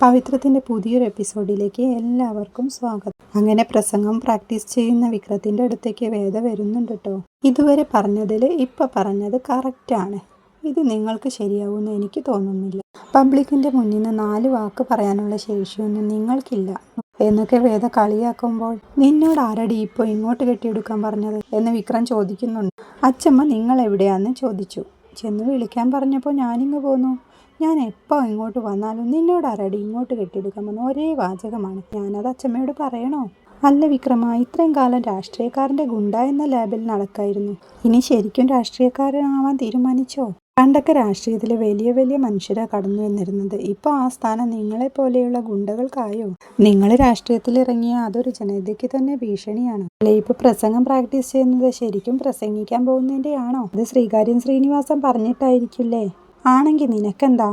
പവിത്രത്തിന്റെ പുതിയൊരു എപ്പിസോഡിലേക്ക് എല്ലാവർക്കും സ്വാഗതം. അങ്ങനെ പ്രസംഗം പ്രാക്ടീസ് ചെയ്യുന്ന വിക്രത്തിന്റെ അടുത്തേക്ക് വേദ വരുന്നുണ്ട് കേട്ടോ ഇതുവരെ പറഞ്ഞതിൽ ഇപ്പം പറഞ്ഞത് കറക്റ്റാണ് ഇത് നിങ്ങൾക്ക് ശരിയാവുമെന്ന് എനിക്ക് തോന്നുന്നില്ല. പബ്ലിക്കിന്റെ മുന്നിൽ നിന്ന് നാല് വാക്ക് പറയാനുള്ള ശേഷിയൊന്നും നിങ്ങൾക്കില്ല. എന്നൊക്കെ വേദ കളിയാക്കുമ്പോൾ നിന്നോട് ആരടി ഇപ്പോൾ ഇങ്ങോട്ട് കെട്ടിയെടുക്കാൻ പറഞ്ഞത്? എന്ന് വിക്രം ചോദിക്കുന്നുണ്ട്. അച്ചമ്മ നിങ്ങൾ എവിടെയാന്ന് ചോദിച്ചു. ചെന്ന് വിളിക്കാൻ പറഞ്ഞപ്പോൾ ഞാനിങ്ങ് പോന്നു. ഞാൻ എപ്പോൾ ഇങ്ങോട്ട് വന്നാലും നിന്നോട് ആരടി ഇങ്ങോട്ട് കെട്ടിയെടുക്കാമെന്ന് ഒരേ വാചകമാണ്. ഞാനത് അച്ഛമ്മയോട് പറയണോ? അല്ല വിക്രമ ഇത്രയും കാലം രാഷ്ട്രീയക്കാരന്റെ ഗുണ്ട എന്ന ലാബിൽ നടക്കായിരുന്നു. ഇനി ശരിക്കും രാഷ്ട്രീയക്കാരനാവാൻ തീരുമാനിച്ചോ? പണ്ടൊക്കെ രാഷ്ട്രീയത്തിൽ വലിയ വലിയ മനുഷ്യരാണ് കടന്നു വന്നിരുന്നത്. ഇപ്പോൾ ആ സ്ഥാനം നിങ്ങളെ പോലെയുള്ള ഗുണ്ടകൾക്കായോ? നിങ്ങൾ രാഷ്ട്രീയത്തിൽ ഇറങ്ങിയ അതൊരു ജനതയ്ക്ക് തന്നെ ഭീഷണിയാണ്. അല്ലെ ഇപ്പോൾ പ്രസംഗം പ്രാക്ടീസ് ചെയ്യുന്നത് ശരിക്കും പ്രസംഗിക്കാൻ പോകുന്നതിന്റെയാണോ? അത് ശ്രീകാര്യം ശ്രീനിവാസം പറഞ്ഞിട്ടായിരിക്കില്ലേ? ആണെങ്കിൽ നിനക്കെന്താ?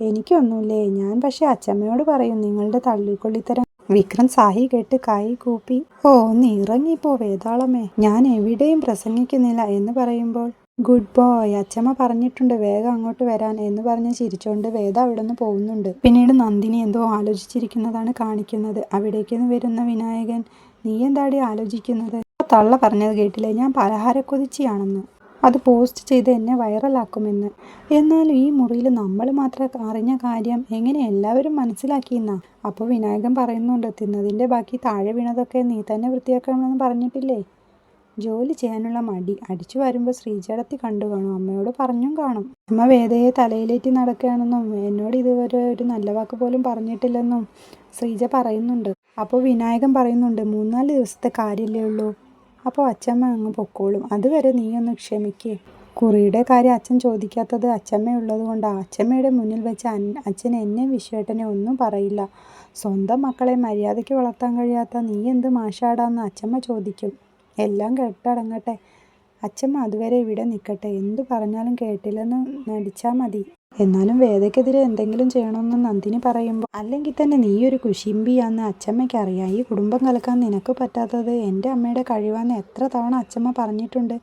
എനിക്കൊന്നുമില്ലേ ഞാൻ പക്ഷെ അച്ചമ്മയോട് പറയും നിങ്ങളുടെ തള്ളിക്കൊള്ളിത്തരം. വിക്രം സാഹി കേട്ട് കൈ കൂപ്പി ഓ നീ ഇറങ്ങിപ്പോ വേതാളമേ. ഞാൻ എവിടെയും പ്രസംഗിക്കുന്നില്ല എന്ന് പറയുമ്പോൾ ഗുഡ് ബോയ് അച്ചമ്മ പറഞ്ഞിട്ടുണ്ട് വേഗം അങ്ങോട്ട് വരാൻ എന്ന് പറഞ്ഞ് ചിരിച്ചോണ്ട് വേദ അവിടെ നിന്ന് പോകുന്നുണ്ട്. പിന്നീട് നന്ദിനി എന്തോ ആലോചിച്ചിരിക്കുന്നതാണ് കാണിക്കുന്നത്. അവിടേക്ക് വരുന്ന വിനായകൻ നീ എന്താടി ആലോചിക്കുന്നത്? തള്ള പറഞ്ഞത് കേട്ടില്ലേ? ഞാൻ പലഹാരക്കൊതിച്ചിയാണെന്ന്. അത് പോസ്റ്റ് ചെയ്ത് എന്നെ വൈറലാക്കുമെന്ന് എന്നാൽ ഈ മുറിയിൽ നമ്മൾ മാത്രം അറിഞ്ഞ കാര്യം എങ്ങനെ എല്ലാവരും മനസ്സിലാക്കിയെന്നാ? അപ്പോൾ വിനായകൻ പറയുന്നുണ്ട് തിന്നതിന്റെ ബാക്കി താഴെ വീണതൊക്കെ നീ തന്നെ വൃത്തിയാക്കണമെന്ന് പറഞ്ഞിട്ടില്ലേ? ജോലി ചെയ്യാനുള്ള മടി അടിച്ചു വരുമ്പോൾ ശ്രീജടത്തി കണ്ടു കാണും അമ്മയോട് പറഞ്ഞും കാണും. അമ്മ വേദയെ തലയിലേറ്റി നടക്കുകയാണെന്നും എന്നോട് ഇതുവരെ ഒരു നല്ല വാക്ക് പോലും പറഞ്ഞിട്ടില്ലെന്നും ശ്രീജ പറയുന്നുണ്ട്. അപ്പോൾ വിനായകൻ പറയുന്നുണ്ട് മൂന്നാൽ ദിവസത്തെ കാര്യമല്ലേ ഉള്ളൂ? അപ്പോൾ അച്ചമ്മ അങ്ങ് പൊക്കോളും. അതുവരെ നീ ഒന്ന് ക്ഷമിക്കേ. കുറിയുടെ കാര്യം അച്ഛൻ ചോദിക്കാത്തത് അച്ചമ്മയുള്ളത് കൊണ്ട്. അച്ചമ്മയുടെ മുന്നിൽ വെച്ച് അച്ഛൻ എന്നെ വിശ്വേട്ടനെ ഒന്നും പറയില്ല. സ്വന്തം മക്കളെ മര്യാദയ്ക്ക് വളർത്താൻ കഴിയാത്ത നീ എന്ത് മാഷാടാന്ന് അച്ചമ്മ ചോദിക്കും. എല്ലാം കേട്ടടങ്ങട്ടെ. അച്ഛമ്മ അതുവരെ ഇവിടെ നിൽക്കട്ടെ. എന്തു പറഞ്ഞാലും കേട്ടില്ലെന്ന് നടിച്ചാൽ മതി. എന്നാലും വേദയ്ക്കെതിരെ എന്തെങ്കിലും ചെയ്യണമെന്ന് നന്ദിനി പറയുമ്പോൾ അല്ലെങ്കിൽ തന്നെ നീ ഒരു കുശിമ്പിയാന്ന് അച്ചമ്മയ്ക്ക് അറിയാം. ഈ കുടുംബം കലക്കാൻ നിനക്ക് പറ്റാത്തത് എന്റെ അമ്മയുടെ കഴിവാന്ന് എത്ര തവണ അച്ചമ്മ പറഞ്ഞിട്ടുണ്ട്.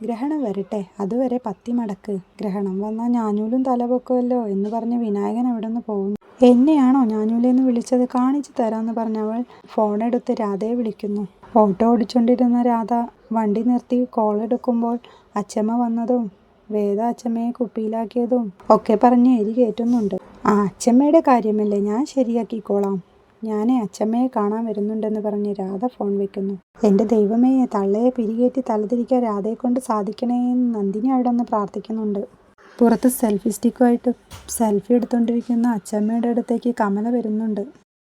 ഗ്രഹണം വരട്ടെ. അതുവരെ പത്തി മടക്ക് ഗ്രഹണം വന്നാൽ ഞാനൂലും തലപൊക്കുമല്ലോ എന്ന് പറഞ്ഞ് വിനായകൻ അവിടെ നിന്ന് പോകുന്നു. എന്നെയാണോ ഞാനൂലെന്ന് വിളിച്ചത്? കാണിച്ചു തരാമെന്ന് പറഞ്ഞവൾ ഫോണെടുത്ത് രാധയെ വിളിക്കുന്നു. ഓട്ടോ ഓടിച്ചുകൊണ്ടിരുന്ന രാധ വണ്ടി നിർത്തി കോൾ എടുക്കുമ്പോൾ അച്ചമ്മ വന്നതും വേദ അച്ഛമ്മയെ കുപ്പിയിലാക്കിയതും ഒക്കെ പറഞ്ഞ് എരി കയറ്റുന്നുണ്ട്. ആ അച്ഛമ്മയുടെ കാര്യമല്ലേ ഞാൻ ശരിയാക്കിക്കോളാം. ഞാനേ അച്ഛമ്മയെ കാണാൻ വരുന്നുണ്ടെന്ന് പറഞ്ഞ് രാധ ഫോൺ വെക്കുന്നു. എന്റെ ദൈവമേ തള്ളയെ പിരികേറ്റി തലതിരിക്കാൻ രാധയെ കൊണ്ട് സാധിക്കണേ എന്ന് നന്ദിനി അവിടെ നിന്ന് പ്രാർത്ഥിക്കുന്നുണ്ട്. പുറത്ത് സെൽഫി സ്റ്റിക്കുമായിട്ട് സെൽഫി എടുത്തുകൊണ്ടിരിക്കുന്ന അച്ചമ്മയുടെ അടുത്തേക്ക് കമല വരുന്നുണ്ട്.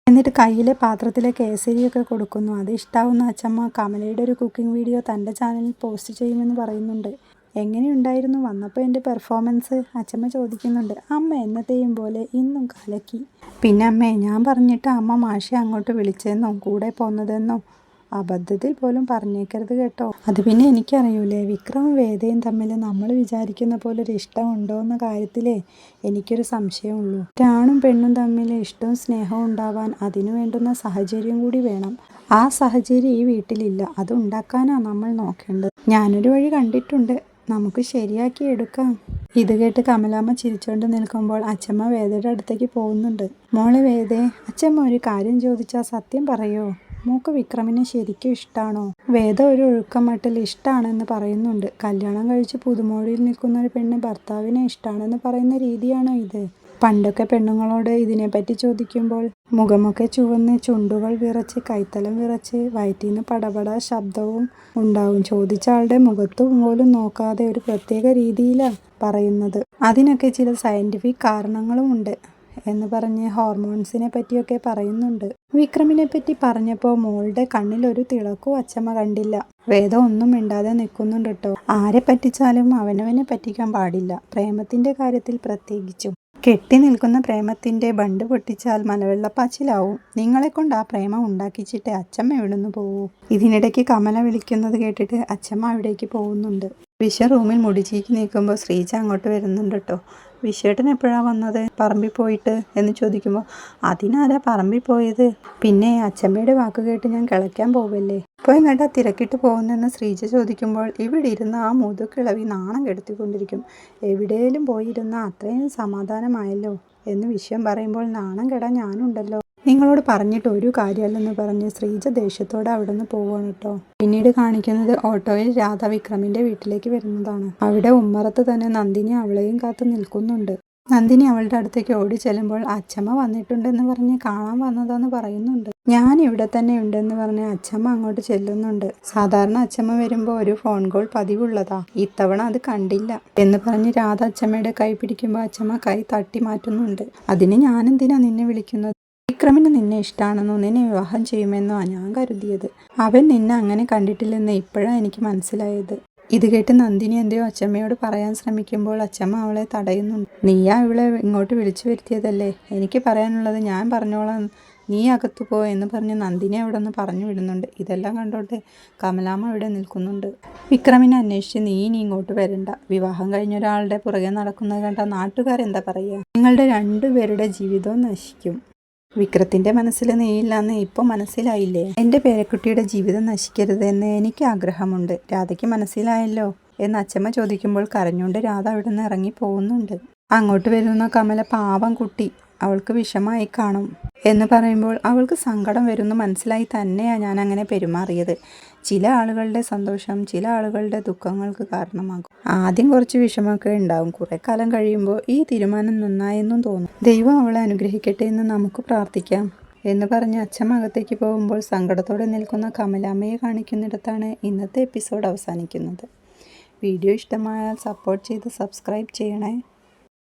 എന്നിട്ട് കയ്യിലെ പാത്രത്തിലെ കേസരിയൊക്കെ കൊടുക്കുന്നു. അത് ഇഷ്ടാവുന്ന അച്ചമ്മ കമലയുടെ ഒരു കുക്കിംഗ് വീഡിയോ തന്റെ ചാനലിൽ പോസ്റ്റ് ചെയ്യുമെന്ന് പറയുന്നുണ്ട്. എങ്ങനെയുണ്ടായിരുന്നു? വന്നപ്പോൾ എന്റെ പെർഫോമൻസ് അച്ഛമ്മ ചോദിക്കുന്നുണ്ട്. അമ്മ എന്നത്തെയും പോലെ ഇന്നും കലക്കി. പിന്നെ അമ്മേ ഞാൻ പറഞ്ഞിട്ട് അമ്മ മാഷെ അങ്ങോട്ട് വിളിച്ചെന്നോ കൂടെ പോന്നതെന്നോ അബദ്ധത്തിൽ പോലും പറഞ്ഞേക്കരുത് കേട്ടോ. അത് പിന്നെ എനിക്കറിയൂലേ വിക്രമും വേദയും തമ്മിൽ നമ്മൾ വിചാരിക്കുന്ന പോലെ ഒരു ഇഷ്ടമുണ്ടോ എന്ന കാര്യത്തിലേ എനിക്കൊരു സംശയമുള്ളൂ. ഒരാണും പെണ്ണും തമ്മിൽ ഇഷ്ടവും സ്നേഹവും ഉണ്ടാവാൻ അതിനു വേണ്ടുന്ന സാഹചര്യം കൂടി വേണം. ആ സാഹചര്യം ഈ വീട്ടിലില്ല. അത് ഉണ്ടാക്കാനാണ് നമ്മൾ നോക്കേണ്ടത്. ഞാനൊരു വഴി കണ്ടിട്ടുണ്ട്. നമുക്ക് ശരിയാക്കി എടുക്കാം. ഇത് കേട്ട് കമലാമ്മ ചിരിച്ചുകൊണ്ട് നിൽക്കുമ്പോൾ അച്ഛമ്മ വേദയുടെ അടുത്തേക്ക് പോകുന്നുണ്ട്. മോളെ വേദേ അച്ഛമ്മ ഒരു കാര്യം ചോദിച്ചാൽ സത്യം പറയോ? മൂക്ക് വിക്രമിനെ ശരിക്കും ഇഷ്ടമാണോ വേദ ഒരു ഒഴുക്കമട്ടിൽ ഇഷ്ടമാണെന്ന് പറയുന്നുണ്ട്. കല്യാണം കഴിച്ച് പുതുമോടിയിൽ നിൽക്കുന്ന ഒരു പെണ്ണ് ഭർത്താവിനെ ഇഷ്ടമാണെന്ന് പറയുന്ന രീതിയാണോ ഇത്? പണ്ടൊക്കെ പെണ്ണുങ്ങളോട് ഇതിനെപ്പറ്റി ചോദിക്കുമ്പോൾ മുഖമൊക്കെ ചുവന്ന് ചുണ്ടുകൾ വിറച്ച് കൈത്തലം വിറച്ച് വയറ്റിന്ന് പടപട ശബ്ദവും ഉണ്ടാവും. ചോദിച്ച ആളുടെ മുഖത്തും പോലും നോക്കാതെ ഒരു പ്രത്യേക രീതിയിലാണ് പറയുന്നത്. അതിനൊക്കെ ചില സയന്റിഫിക് കാരണങ്ങളും ഉണ്ട് എന്ന് പറഞ്ഞ് ഹോർമോൺസിനെ പറ്റിയൊക്കെ പറയുന്നുണ്ട്. വിക്രമിനെ പറ്റി പറഞ്ഞപ്പോൾ മോളുടെ കണ്ണിൽ ഒരു തിളക്കവും അച്ചമ്മ കണ്ടില്ല. വേദം ഒന്നും മിണ്ടാതെ നിൽക്കുന്നുണ്ട് കേട്ടോ. ആരെ പറ്റിച്ചാലും അവനവനെ പറ്റിക്കാൻ പാടില്ല. പ്രേമത്തിന്റെ കാര്യത്തിൽ പ്രത്യേകിച്ചും. കെട്ടി നിൽക്കുന്ന പ്രേമത്തിന്റെ ബണ്ട് പൊട്ടിച്ചാൽ മലവെള്ളപ്പാച്ചിലാവും. നിങ്ങളെക്കൊണ്ട് ആ പ്രേമം ഉണ്ടാക്കിച്ചിട്ട് അച്ചമ്മ എവിടുന്ന് പോവൂ? ഇതിനിടയ്ക്ക് കമല വിളിക്കുന്നത് കേട്ടിട്ട് അച്ചമ്മ അവിടേക്ക് പോകുന്നുണ്ട്. വിഷ റൂമിൽ മുടിച്ചേക്ക് നീക്കുമ്പോൾ ശ്രീജ അങ്ങോട്ട് വരുന്നുണ്ട് കേട്ടോ വിശ്വേട്ടൻ എപ്പോഴാണ് വന്നത്? പറമ്പിൽ പോയിട്ട് എന്ന് ചോദിക്കുമ്പോൾ അതിനാരാ പറമ്പിൽ പോയത്? പിന്നെ അച്ഛമ്മയുടെ വാക്ക് കേട്ട് ഞാൻ കിളയ്ക്കാൻ പോവല്ലേ? ഇപ്പോൾ എങ്ങോട്ടാ തിരക്കിട്ട് പോകുന്നെന്ന് ശ്രീജ ചോദിക്കുമ്പോൾ ഇവിടെ ഇരുന്ന് ആ മുതുക്കിളവി നാണം കെടുത്തിക്കൊണ്ടിരിക്കും. എവിടെയും പോയിരുന്ന അത്രയും സമാധാനമായല്ലോ? എന്ന് വിഷയം പറയുമ്പോൾ നാണം കെടാൻ ഞാനുണ്ടല്ലോ. നിങ്ങളോട് പറഞ്ഞിട്ട് ഒരു കാര്യമല്ലെന്ന് പറഞ്ഞ് ശ്രീജ ദേഷ്യത്തോടെ അവിടെ നിന്ന് പോവാണ് കേട്ടോ. പിന്നീട് കാണിക്കുന്നത് ഓട്ടോയിൽ രാധ വിക്രമിന്റെ വീട്ടിലേക്ക് വരുന്നതാണ്. അവിടെ ഉമ്മറത്ത് തന്നെ നന്ദിനി അവളെയും കാത്തു നിൽക്കുന്നുണ്ട്. നന്ദിനി അവളുടെ അടുത്തേക്ക് ഓടി ചെല്ലുമ്പോൾ അച്ഛമ്മ വന്നിട്ടുണ്ടെന്ന് പറഞ്ഞ് കാണാൻ വന്നതാന്ന് പറയുന്നുണ്ട്. ഞാൻ ഇവിടെ തന്നെ ഉണ്ടെന്ന് പറഞ്ഞ് അച്ഛമ്മ അങ്ങോട്ട് ചെല്ലുന്നുണ്ട്. സാധാരണ അച്ഛമ്മ വരുമ്പോൾ ഒരു ഫോൺ കോൾ പതിവുള്ളതാ. ഇത്തവണ അത് കണ്ടില്ല എന്ന് പറഞ്ഞ് രാധ അച്ഛമ്മയുടെ കൈ പിടിക്കുമ്പോൾ അച്ഛമ്മ കൈ തട്ടി മാറ്റുന്നുണ്ട്. അതിന് ഞാനെന്തിനാ നിന്നെ വിളിക്കുന്നത്? വിക്രമിന് നിന്നെ ഇഷ്ടമാണെന്നോ നിന്നെ വിവാഹം ചെയ്യുമെന്നോ ഞാൻ കരുതിയത്. അവൻ നിന്നെ അങ്ങനെ കണ്ടിട്ടില്ലെന്ന് ഇപ്പോഴാണ് എനിക്ക് മനസ്സിലായത്. ഇത് കേട്ട് നന്ദിനി എന്തെയോ അച്ചമ്മയോട് പറയാൻ ശ്രമിക്കുമ്പോൾ അച്ചമ്മ അവളെ തടയുന്നുണ്ട്. നീയാ ഇവളെ ഇങ്ങോട്ട് വിളിച്ചു വരുത്തിയതല്ലേ? എനിക്ക് പറയാനുള്ളത് ഞാൻ പറഞ്ഞോളാം. നീ അകത്തു പോ എന്ന് പറഞ്ഞ് നന്ദിനി അവിടെ നിന്ന് പറഞ്ഞു വിടുന്നുണ്ട്. ഇതെല്ലാം കണ്ടോട്ടെ? കമലാമ്മ ഇവിടെ നിൽക്കുന്നുണ്ട്. വിക്രമിനെ അന്വേഷിച്ച് നീ ഇനി ഇങ്ങോട്ട് വരണ്ട. വിവാഹം കഴിഞ്ഞ ഒരാളുടെ പുറകെ നടക്കുന്നത് കണ്ട നാട്ടുകാരെന്താ പറയുക? നിങ്ങളുടെ രണ്ടുപേരുടെ ജീവിതവും നശിക്കും. വിക്രത്തിന്റെ മനസ്സിൽ നീയില്ലാന്ന് ഇപ്പൊ മനസ്സിലായില്ലേ? എന്റെ പേരക്കുട്ടിയുടെ ജീവിതം നശിക്കരുത് എന്ന് എനിക്ക് ആഗ്രഹമുണ്ട്. രാധയ്ക്ക് മനസ്സിലായല്ലോ? എന്ന് അച്ഛമ്മ ചോദിക്കുമ്പോൾ കരഞ്ഞുകൊണ്ട് രാധ അവിടെ നിന്ന് ഇറങ്ങി പോകുന്നുണ്ട്. അങ്ങോട്ട് വരുന്ന കമല പാവം കുട്ടി. അവൾക്ക് വിഷമായി കാണും എന്ന് പറയുമ്പോൾ അവൾക്ക് സങ്കടം വരുന്നു മനസ്സിലായി തന്നെയാണ് ഞാൻ അങ്ങനെ പെരുമാറിയത്. ചില ആളുകളുടെ സന്തോഷം ചില ആളുകളുടെ ദുഃഖങ്ങൾക്ക് കാരണമാകും. ആദ്യം കുറച്ച് വിഷമമൊക്കെ ഉണ്ടാവും. കുറെ കാലം കഴിയുമ്പോൾ ഈ തീരുമാനം നന്നായെന്നും തോന്നും. ദൈവം അവളെ അനുഗ്രഹിക്കട്ടെ എന്ന് നമുക്ക് പ്രാർത്ഥിക്കാം. എന്ന് പറഞ്ഞ് അച്ഛൻ അകത്തേക്ക് പോകുമ്പോൾ സങ്കടത്തോടെ നിൽക്കുന്ന കമലാമ്മയെ കാണിക്കുന്നിടത്താണ് ഇന്നത്തെ എപ്പിസോഡ് അവസാനിക്കുന്നത്. വീഡിയോ ഇഷ്ടമായാൽ സപ്പോർട്ട് ചെയ്ത് സബ്സ്ക്രൈബ് ചെയ്യണേ.